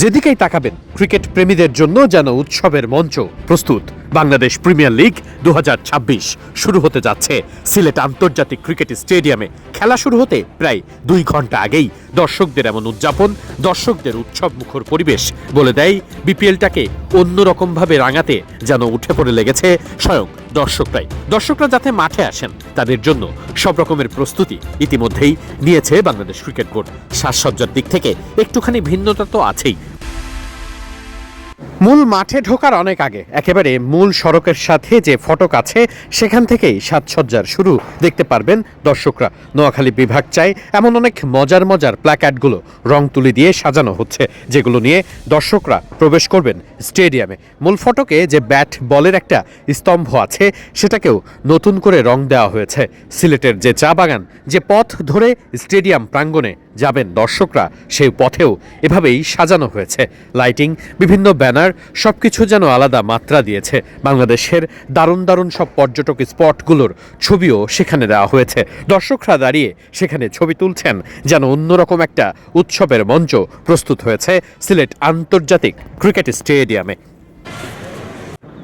যেদিকেই তাকাবেন, ক্রিকেট প্রেমীদের জন্য যেন উৎসবের মঞ্চ প্রস্তুত। বাংলাদেশ প্রিমিয়ার লিগ দু হাজার ছাব্বিশ শুরু হতে যাচ্ছে। সিলেট আন্তর্জাতিক ক্রিকেট স্টেডিয়ামে খেলা শুরু হতে প্রায় দুই ঘণ্টা আগেই দর্শকদের এমন উদযাপন, দর্শকদের উৎসব মুখর পরিবেশ বলে দেয় বিপিএলটাকে অন্যরকমভাবে রাঙাতে যেন উঠে পড়ে লেগেছে স্বয়ং দর্শকরাই। দর্শকরা যাতে মাঠে আসেন, তাদের জন্য সব রকমের প্রস্তুতি ইতিমধ্যেই নিয়েছে বাংলাদেশ ক্রিকেট বোর্ড। সাজসজ্জার দিক থেকে একটুখানি ভিন্নতা তো আছেই মূল মাঠে ঢোকার অনেক আগে, একেবারে মূল সড়কের সাথে যে ফটক আছে, সেখান থেকেই সাজসজ্জার শুরু। দেখতে পারবেন দর্শকরা, নোয়াখালী বিভাগ চাই এমন অনেক মজার মজার প্ল্যাকার্ডগুলো রং তুলি দিয়ে সাজানো হচ্ছে, যেগুলো নিয়ে দর্শকরা প্রবেশ করবেন স্টেডিয়ামে। মূল ফটকে যে ব্যাট বলের একটা স্তম্ভ আছে, সেটাকেও নতুন করে রং দেওয়া হয়েছে। সিলেটের যে চা বাগান, যে পথ ধরে স্টেডিয়াম প্রাঙ্গণে যাবেন দর্শকরা, সেই পথেও এভাবেই সাজানো হয়েছে। লাইটিং, বিভিন্ন ব্যানার সবকিছু যেন আলাদা মাত্রা দিয়েছে। বাংলাদেশের দারুণ দারুণ সব পর্যটক স্পটগুলোর ছবিও সেখানে দেওয়া হয়েছে। দর্শকরা দাঁড়িয়ে সেখানে ছবি তুলছেন, যেন অন্যরকম একটা উৎসবের মঞ্চ প্রস্তুত হয়েছে সিলেট আন্তর্জাতিক ক্রিকেট স্টেডিয়ামে।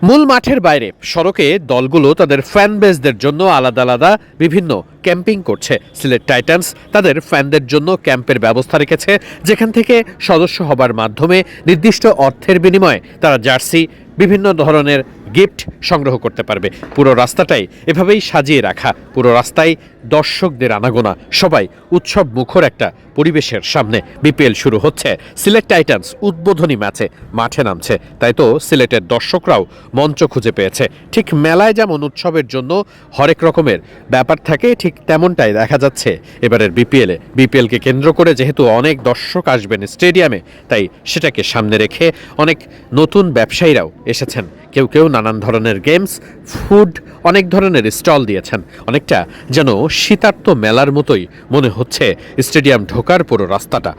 মূল মাঠের বাইরে সড়কে দলগুলো তাদের ফ্যান বেসদের জন্য আলাদা আলাদা বিভিন্ন ক্যাম্পিং করছে। সিলেট টাইটান্স তাদের ফ্যানদের জন্য ক্যাম্পের ব্যবস্থা রেখেছে, যেখান থেকে সদস্য হবার মাধ্যমে নির্দিষ্ট অর্থের বিনিময়ে তারা জার্সি, বিভিন্ন ধরনের গিফট সংগ্রহ করতে পারবে। পুরো রাস্তাটাই এভাবেই সাজিয়ে রাখা। পুরো রাস্তায় দর্শকদের আনাগোনা। সবাই উৎসব মুখর একটা পরিবেশের সামনে বিপিএল শুরু হচ্ছে। সিলেট টাইটান্স উদ্বোধনী ম্যাচে মাঠে নামছে। তাই তো সিলেটের দর্শকরাও মঞ্চ খুঁজে পেয়েছে। ঠিক মেলায় যেমন উৎসবের জন্য হরেক রকমের ব্যাপার থাকে, ঠিক তেমনটাই দেখা যাচ্ছে। এবারের বিপিএলে বিপিএলকে কেন্দ্র করে যেহেতু অনেক দর্শক আসবেন স্টেডিয়ামে, তাই সেটাকে সামনে রেখে অনেক নতুন ব্যবসায়ীরাও এসেছেন। কেউ কেউ নানান ধরনের গেমস ফুড অনেক ধরনের স্টল দিয়েছেন। অনেকটা যেন শীতার্ত মেলার মতোই মনে হচ্ছে স্টেডিয়াম ঢোকার পুরো রাস্তাটা।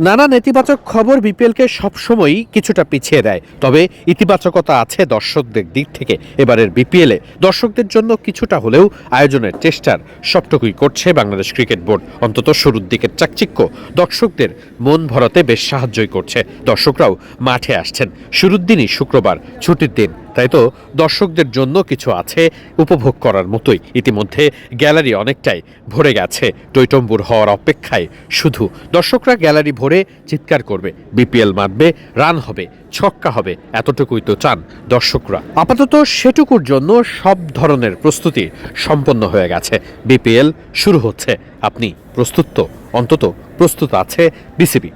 নানা নেতিবাচক খবর বিপিএলকে সবসময়ই কিছুটা পিছিয়ে দেয়। তবে ইতিবাচকতা আছে দর্শকদের দিক থেকে। এবারের বিপিএলে দর্শকদের জন্য কিছুটা হলেও আয়োজনের চেষ্টার সবটুকুই করছে বাংলাদেশ ক্রিকেট বোর্ড। অন্তত শুরুর দিকের চাকচিক্য দর্শকদের মন ভরাতে বেশ সাহায্যই করছে। দর্শকরাও মাঠে আসছেন। শুরুর দিনই শুক্রবার, ছুটির দিন। তাই তো দর্শকদের জন্য কিছু আছে উপভোগ করার মতোই। ইতিমধ্যে গ্যালারি অনেকটাই ভরে গেছে। টৈটম্বুর হওয়ার অপেক্ষায় শুধু দর্শকরা গ্যালারি ভরে চিৎকার করবে, বিপিএল মারবে, রান হবে, ছক্কা হবে, এতটুকুই তো চান দর্শকরা। আপাতত সেটুকুর জন্য সব ধরনের প্রস্তুতি সম্পন্ন হয়ে গেছে। বিপিএল শুরু হচ্ছে। আপনি প্রস্তুত তো? অন্তত প্রস্তুত আছে বিসিবি।